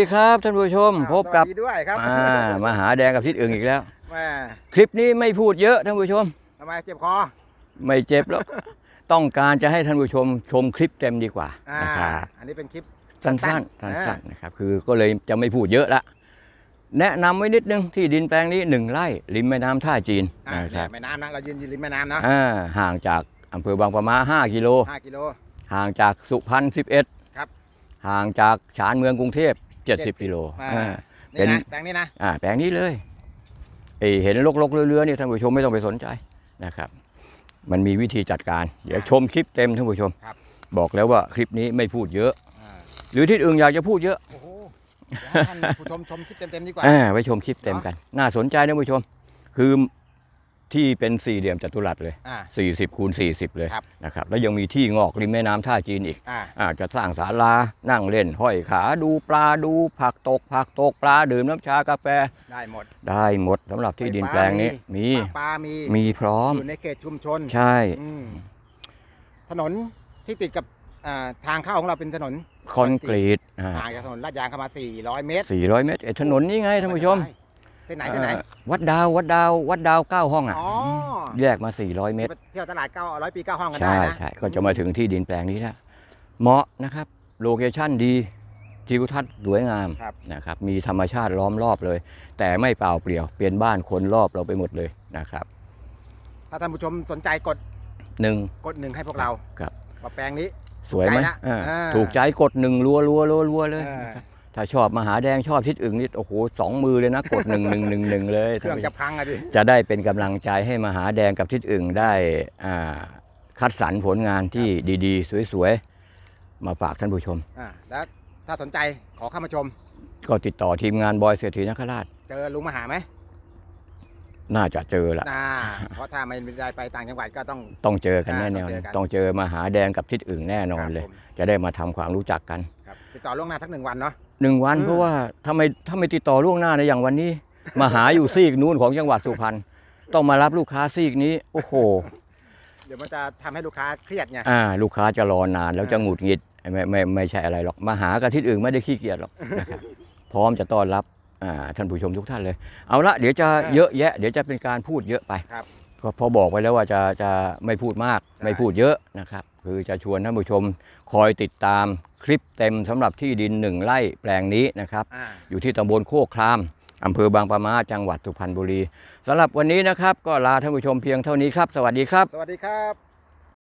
ดีครับท่านผู้ชมอ้าวพบกับสวัสดีด้วยครับอ่ามหาแดงกับทิศอึ่งอีกแล้วแม่คลิปนี้ไม่พูดเยอะท่านผู้ชมทำไมเจ็บคอไม่เจ็บแล้วต้องการจะให้ท่านผู้ชมชมคลิปเต็มดีกว่าอ่านะครับอันนี้เป็นคลิปสั้นสั้ๆนๆสั้นๆนะครับคือก็เลยจะไม่พูดเยอะละแนะนำไว้นิดนึงที่ดินแปลงนี้หนึ่งไร่ริมแม่น้ำท่าจีนอ่านะครับแม่น้ำนะเรายืนอยู่ริมแม่น้ำนะอ่าห่างจากอำเภอบางปะมา5กิโลห้ากิโลห่างจากสุพรรณ11ครับห่างจากฉานเมืองกรุงเทพ 70กิโลอ่าอ่าเป็นี่นนะแปลงนี้นะอ่าแปลงนี้เลยไอเห็นลกๆเรือๆนี่ท่านผู้ชมไม่ต้องไปสนใจนะครับ มันมีวิธีจัดการ เดี๋ยวชมคลิปเต็มท่านผู้ชมครับบอกแล้วว่าคลิปนี้ไม่พูดเยอะอ่าหรือที่อื่นอยากจะพูดเยอะโอ้โหเดี๋ยวให้ท่านผู้ชมชมคลิปเต็มๆดีกว่าอ่าไปชมคลิปเต็มกัน น่าสนใจท่านผู้ชม คือ ที่เป็นสี่เหลี่ยมจัตุรัสเลย อ่า 40คูณ40 เลยครับนะครับ แล้วยังมีที่งอกริมแม่น้ำท่าจีนอีกอ่า อาจะสร้างศาลานั่งเล่นห้อยขาดูปลาดูผักตก ผักตกปลาดื่มน้ำชากาแฟ ได้หมดได้หมดสำหรับที่ดินแปลงนี้ มี ปลาปลามีมีพร้อม อยู่ในเขตชุมชนใช่ อืมถนนที่ติดกับอ่าทางเข้าของเราเป็นถนนคอนกรีตอ่าห่างจากถนนลาดยางเข้ามา 400 เมตร400 เมตรไอ้ถนนนี้ไงท่านผู้ชมเส้ นไหนเส้นไหนเอ่อวัดดาววัดดาววัดดาวเก้าห้องอะอ๋อแยกมา 400 เมตรไปเที่ยวตลาดเก้าร้อยปีเก้าห้องกันได้ใช่นะใช่ก็จะมาถึงที่ดินแปลงนี้แล้วเหมาะนะครับ โลเคชั่นดีทิวทัศน์สวยงามครับนะครับ มีธรรมชาติล้อมรอบเลย แต่ไม่เปล่าเปลี่ยว เปลี่ยนบ้านคนรอบเราไปหมดเลยนะครับ ถ้าท่านผู้ชมสนใจกดหนึ่งกดหนึ่งให้พวกเราครับว่าแปลงนี้ สวยไหมถูกใจนะอ่าอ่าถูกใจกดหนึ่งรัวรัวรัวรัวเลยเออนะครับ ถ้าชอบมหาแดงชอบทิศอึ่งนี่โอ้โหสองมือเลยนะกดหนึ่งหนึ่งหนึ่งหนึ่งเลยเครื่องจะพังอะดิจะได้เป็นกำลังใจให้มหาแดงกับทิศอึ่งได้อ่าคัดสรรผลงานที่ดีๆ สวยๆ มาฝากท่านผู้ชมอ่าแล้วถ้าสนใจขอเข้ามาชม ก็ติดต่อทีมงานบอยเศรษฐีนคราช เจอลุงมหาไหมน่าจะเจอละน่าเพราะถ้าไม่ได้ไปต่างจังหวัดก็ต้องต้องเจอกันอ่าแน่นอนต้องเจอกันต้องเจอมหาแดงกับทิศอึ่งแน่นอนเลยครับผมจะได้มาทำความรู้จักกัน ครับติดต่อล่วงหน้าทักหนึ่งวันเนาะ หนึ่งวันอืม เพราะว่าถ้าไม่ถ้าไม่ติดต่อล่วงหน้าในอย่างวันนี้ มาหาอยู่ซีกนู้นของจังหวัดสุพรรณต้องมารับลูกค้าซีกนี้ โอ้โห เดี๋ยวมันจะทำให้ลูกค้าเครียดไง อ่า ลูกค้าจะรอนานแล้วอ่าจะหงุดหงิดไม่ไม่ไม่ใช่อะไรหรอกมาหากับทิศอึ่งไม่ได้ขี้เกียจหรอกนะครับพร้อมจะต้อนรับอ่าท่านผู้ชมทุกท่านเลย เอาละเดี๋ยวจะเยอะแยะ เดี๋ยวจะเป็นการพูดเยอะไปครับก็พอบอกไปแล้วว่าจะจะไม่พูดมาก ใช่ ไม่พูดเยอะนะครับ คือจะชวนท่านผู้ชมคอยติดตาม คลิปเต็มสำหรับที่ดินหนึ่งไร่แปลงนี้นะครับ อ่า อยู่ที่ตำบลโคกครามอำเภอบางปะมาจังหวัดสุพรรณบุรีสำหรับวันนี้นะครับ ก็ลาท่านผู้ชมเพียงเท่านี้ครับ สวัสดีครับ สวัสดีครับ